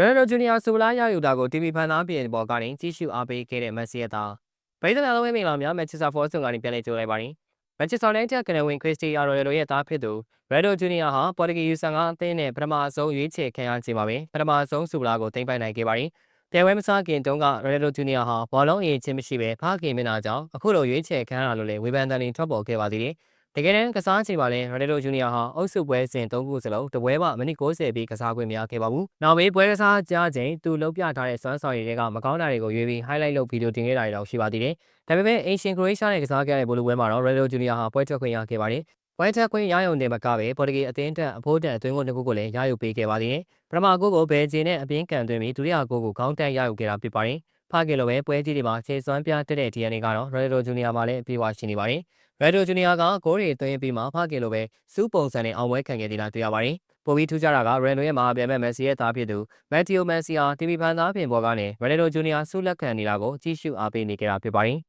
ရန်ဒိုဂျူနီယာဆိုလာရယူတာကို TV ဖန်သားပြင်ပေါ်ကနေကြည့်ရှုအားပေးခဲ့တဲ့မက်ဆီရဲ့သားပရိသတ်များလုံးဝမင်္ဂလာများမန်ချက်စတာဖော့ဆွန်ကနေပြန်လည်ကြိုလိုက်ပါတယ်မန်ချက်စတာနိုင်တက်ကနဝင်ခရစ္စတီယာရိုရိုရဲ့သားဖြစ်သူရန်ဒိုဂျူနီယာဟာပေါ်တူဂီယူဆန်ကအသင်းနဲ့ပထမဆုံးရွေးချယ်ခံရခြင်းပါပဲပထမဆုံးဆိုလာကိုတင်ပိုင်နိုင်ခဲ့ပါတယ်တဲဝဲမစားခင်တုန်းကရန်ဒိုဂျူနီယာဟာဘောလုံးအရေးချင်းမရှိပဲဖခင်မျက်နှာကြောင့်အခုလိုရွေးချယ်ခံရလို့လေဝေဖန်တန်တင်ထွက်ပေါ်ခဲ့ပါသေးတယ် တကယ်တမ်းကစားချိန်မှာလည်းရိုနယ်ဒိုဂျူနီယာဟာအုပ်စုပွဲစဉ်၃ခုစလုံးတပွဲမှမိနစ်60ပြီးကစားခွင့်မရခဲ့ပါဘူး။နောက်ပြီးပွဲကစားကြချိန်သူလှုပ်ပြထားတဲ့စွမ်းဆောင်ရည်တွေကမကောင်းတာတွေကိုရွေးပြီး highlight လုပ်ဗီဒီယိုတင်ခဲ့တာတွေတော့ရှိပါသေးတယ်။ဒါပေမဲ့အင်ရှင်ခရိုအေးရှားနဲ့ကစားခဲ့တဲ့ဘိုလ်ပွဲမှာတော့ရိုနယ်ဒိုဂျူနီယာဟာပွဲထွက်ခွင့်ရခဲ့ပါတယ်။ပွဲထွက်ခွင့်ရရုံနဲ့မကပဲပေါ်တူဂီအသင်းတက်အဖို့တန်အတွင်းကိုတစ်ခုကိုလည်းရယူပေးခဲ့ပါသေးတယ်။ပထမဂိုးကိုဘယ်ဂျီနဲ့အပြင်းကန်သွင်းပြီးဒုတိယဂိုးကိုခေါင်းတက်ရယူခဲ့တာဖြစ်ပါတယ်။ ဖခင်လိုပဲပွဲကြီးတွေမှာခြေစွမ်းပြတက်တဲ့ DNA ကတော့ရိုနယ်ဒိုဂျူနီယာမှာလည်းအပြေးအဝရှိနေပါတယ်။ရဒိုဂျူနီယာကဂိုးတွေသွင်းပြီးမှဖခင်လိုပဲစူးပုံစံနဲ့အောင်ပွဲခံခဲ့သေးတာတွေ့ရပါတယ်။ပိုပြီးထူးခြားတာကရန်ဒိုရဲ့မဟာပြန်မဲ့မက်ဆီရဲ့သားဖြစ်သူမက်တီယိုမက်ဆီယာတီဗီဖန်သားပြင်ပေါ်ကနေရန်ဒိုဂျူနီယာစူးလက်ခံနေတာကိုကြည့်ရှုအားပေးနေကြတာဖြစ်ပါတယ်။